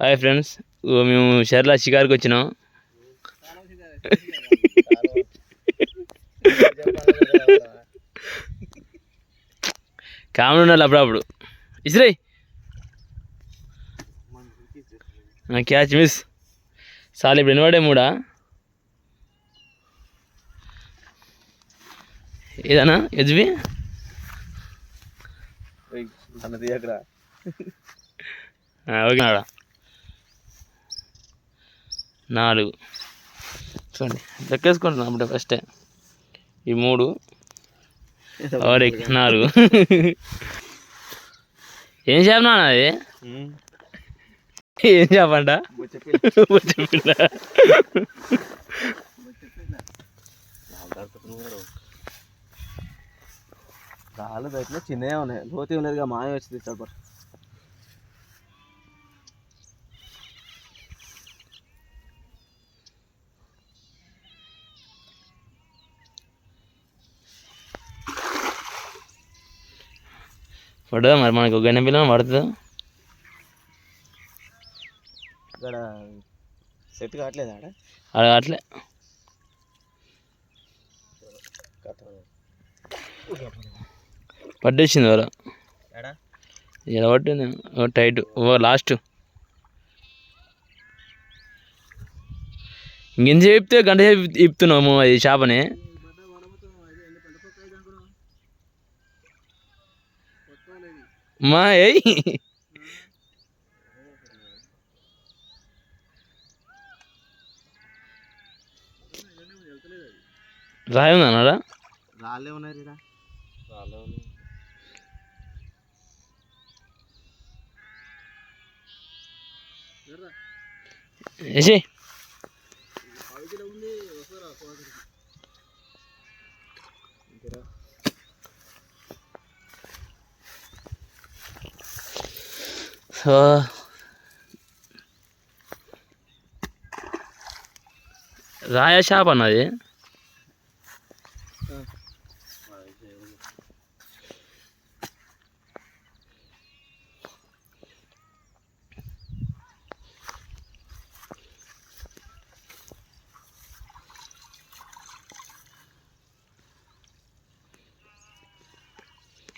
Hi friends మేము షర్లా షికార్కి వచ్చినాం. Comedy ఉండాలి అప్పుడప్పుడు. ఇసిరే క్యాచ్ మిస్. సాలి ఇప్పుడు ఎనబడే మూడా? ఏదన్నా ఎజ్వి? అన్నది అక్కడ ఓకే నాలుగు. చూడండి లెక్కేసుకుంటున్నాం అప్పుడే ఫస్టే ఈ మూడు. ఆరు నాలుగు. ఏం చేపనా అది? ఏం చేపంట రాళ్ళు బయట చిన్నగా ఉన్నాయి. లోతి ఉన్నదిగా మాయ వచ్చింది చెప్పరు పడుతుందా మరి? మనకు గన్నె పిల్ల పడుతుందా? ఇక్కడ సెట్ కావట్లేదు ఆడ? అలా అట్లే పట్టేసింది ఎడా? ఎలా పట్టింది. ఓ టైట్. ఓ లాస్ట్. ఇంకెంత చెప్తే గంట సేపు ఇప్పుతున్నాము అది చేపని? మా ఏయ్. రాయి ఉందా అన్నాడా రాళ్ళే ఉన్నాయి రా. రాళ్ళే ఉన్నాయి వేసి సో రాయ షాప్ అన్నది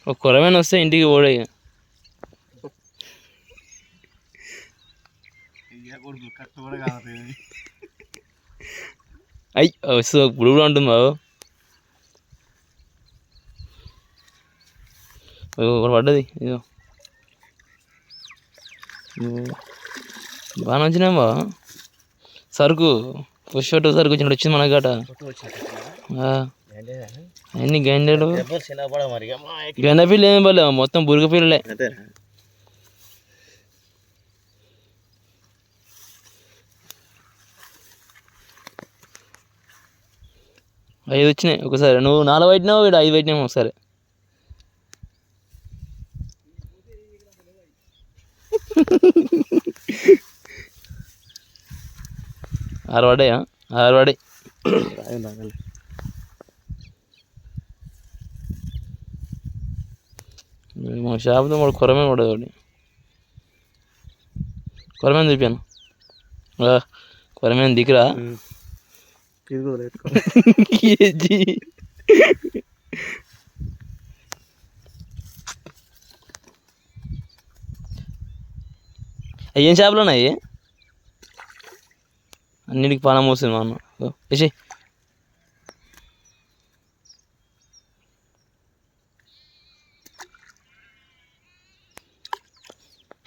ఒక కొరమైన వస్తే ఇంటికి ఓడే అయ్యి ఇప్పుడు కూడా ఉంటుంది బాబు ఒకటి పడ్డది ఇదో బాగా వచ్చినా బా సరుకు పుష్పట్టు సరుకు వచ్చినట్టు వచ్చింది మన గట అన్ని గండెలు దెబ్బలు చిన్నపడ మరి? గండ పిల్ల ఏం పర్లే మొత్తం బురగ పిల్లలే ఐదు వచ్చినాయి ఒకసారి. నువ్వు నాలుగు పెట్టినావు వీడు ఐదు పెట్టినావు ఒకసారి. ఆరు పడ్డాయా ఆరు పడ్డాయి మా షాప్తో వాడు కొరమే పడదు వాడి కొరమేం చూపాను కొరమేం దిక్కురా ఇది కూడా పెట్టుకో కేజీ అయ్యి ఏం చేపలు ఉన్నాయి అన్నిటికి పానం పోస్తుంది మా అన్న వేసి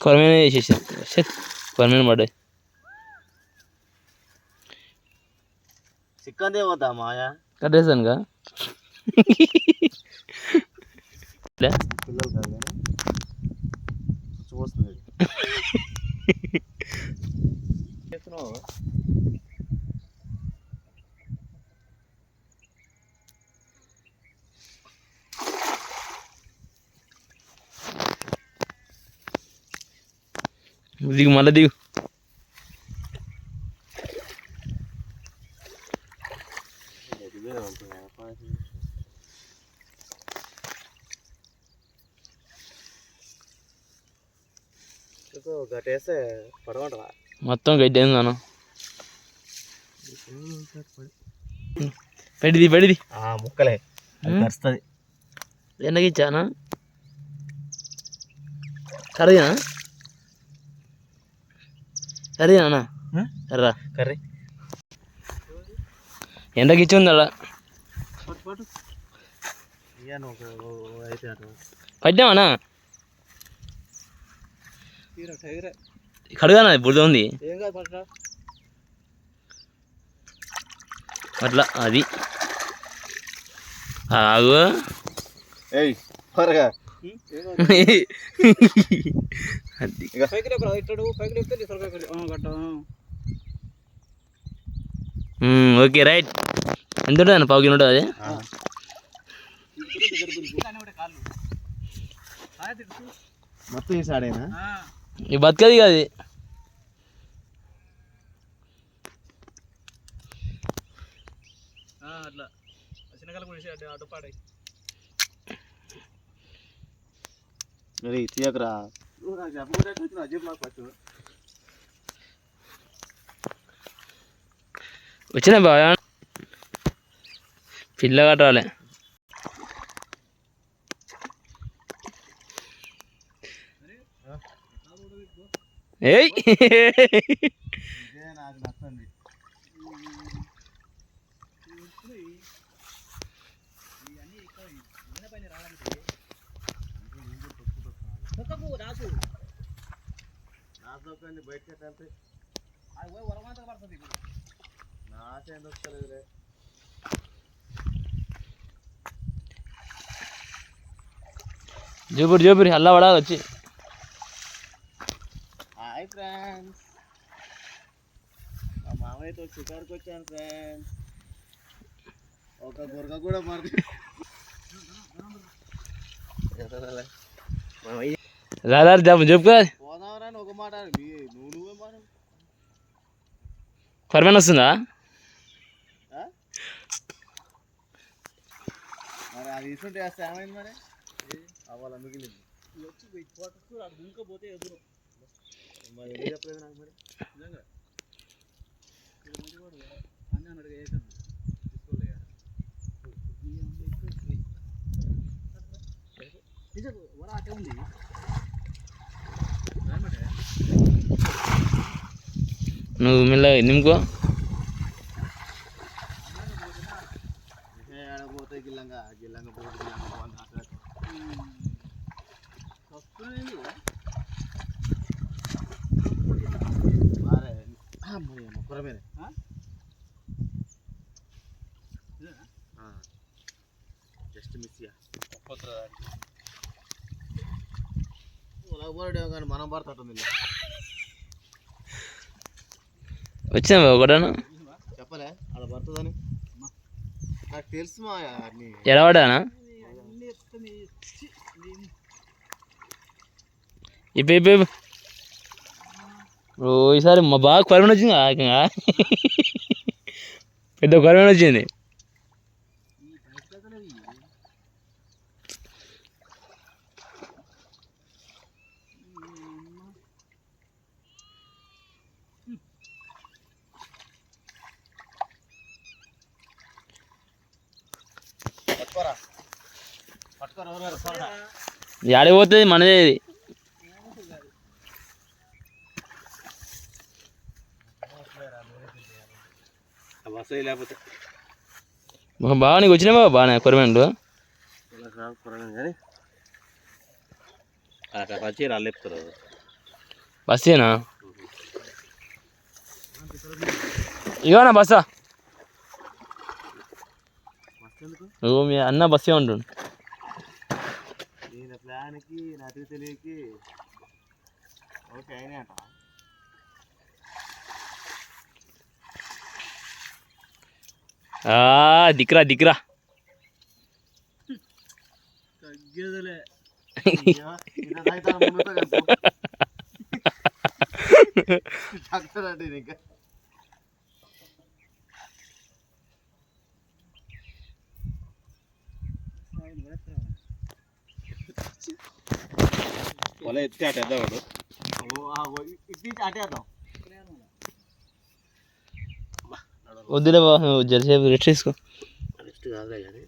కొరమైన వేసేసి కొరమైన పడ్డాయి సిక్కందే పోతా మాయా కట్టేసానుగా లే. పిల్లలు కాదు కానీ చూస్తుంది చేస్తున్నావు దిగు మళ్ళీ దిగు ఇదే ఉంటుంది ఎందుకు గట్టేస్తే పడమంటవా మొత్తం గడ్డి అయింది నాన్న. పెడిది పెడిది. ముక్కలే. కరుస్తుంది. ఎండకి ఇచ్చానా కర్రీనా కర్రీనా కర్రా. కర్రీ. ఎండకి ఇచ్చి ఉంది అలా కడుగానా? బురద ఉంది. అట్లా అది. ఆగు. అది. Okay right. ఎంత ఉంటుంది పావు కిలో ఉంటుంది అది? మొత్తం ఈ సాడేనా? ఈ బతకది కాదు ఇది. అట్లా. చిన్నకాల కూడా అటు పాడాయి అరే తీయకరా. వచ్చిన బాగా పిల్ల కట్టాలి. ఏయ్. ఇదే దొరకలేదులే జూపురి జూపురి అల్లా పడాలి వచ్చి హాయ్ ఫ్రెండ్స్ మామయ్యతో షికార్కి వచ్చాను ఫ్రెండ్స్ ఒక గురక కూడా మరి రాదా చెప్పు చెప్పు పోదామరా అని ఒక మాట నువ్వు నువ్వే మాట పర్మనెంట్ వస్తుందా? మరి అది ఇస్తుంటే వేస్తే ఏమైంది మరి. అవ్వాల మిగిలింది పోతే ఎదురు. మరి చెప్పలేదు నాకు మరి? నువ్వు మెల్లగా నిమ్కో. పోతే గిల్లంగా గిల్లంగా పోతే గిల్లంగా పోతే అక్కడ మారే అమ్మయ్య మొక్కరమేనే జస్ట్ మిస్ కానీ మనం పడుతుంది వచ్చినా ఒకటాను చెప్పలే అలా పడుతుందని. నాకు తెలుసు మా ఇప్పు. ఓ ఈసారి మా బాగా కొరమైన వచ్చింది ఏకంగా పెద్ద కొరమైన వచ్చింది. పట్టుకోరా. పట్టుకోరా ఎవరు పట్టుకోరా యాడికి పోతుంది మనదే ఇది. వస్తాయి లేకపోతే. బాగా నీకు వచ్చినా బాబా బాగానే కొరమేండు. కానీ. అక్కడ వచ్చి రాళ్ళు లేపుతారు బస్సేనా? ఇగోనా బస్సా? నువ్వు మీ అన్న బస్సే ఉంటుండు ఈయన ప్లాన్కి నటికి తెలియకి. ఓకే అయినా Ah, dikra dikra. Kagak dale. Ya, itu ada dong. Oh, ah, itu ada dong. వద్దులే బాబు నువ్వు జరసేపు రెస్ట్ తీసుకో. నెక్స్ట్ కాదులే కానీ.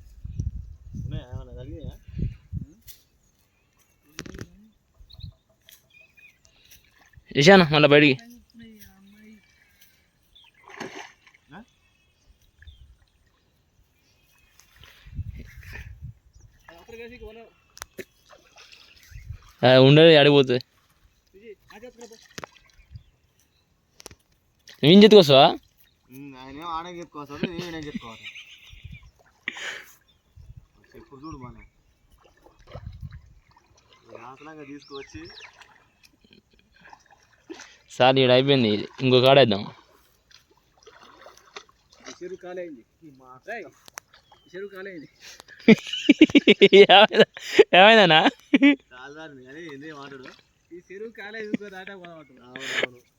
ఇషానా మళ్ళీ బయటికి. ఆ, ఉండదు ఆడిపోతుంది ఏం చెప్పుకొస్తావా ఏమో ఆడే చెప్పుకోవచ్చు నేను నేను చెప్పుకోవాలి. ఎప్పుడు చూడు మన ఆసనంగా తీసుకువచ్చి సార్ ఇక్కడ అయిపోయింది. ఇది. ఇంకో కాడ వేద్దాం. చెరువు కాలేంది. చెరువు కాలేంది. ఏమైందా? ఏమైందన్నా? కాదారిని అని ఏంది మాట్లాడు? ఈ చెరువు కాలేదు ఇంకో దాట అవునవును సైజు ఆడ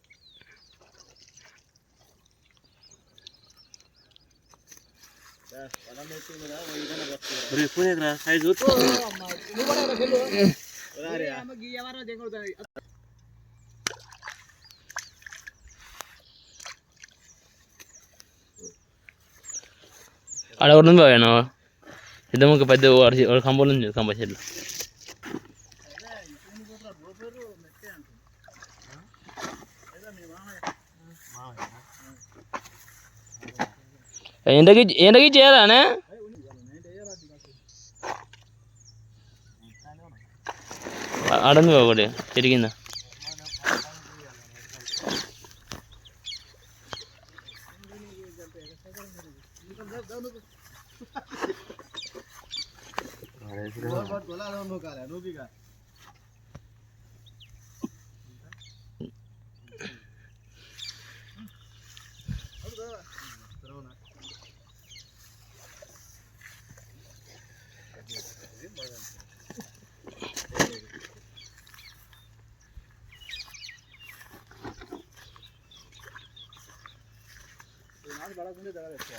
ఒకటి ఉంది బాగా నువ్వు ఇద్దరు పెద్ద వాడి వాడి కంపలు ఉంది కంప చెట్లు ఎంతకి ఎంతకి చేయాలనే ఆడంది ఒకటి తిరిగిందా నువ్వుగా বাড়া গুনে দেখা যাচ্ছে।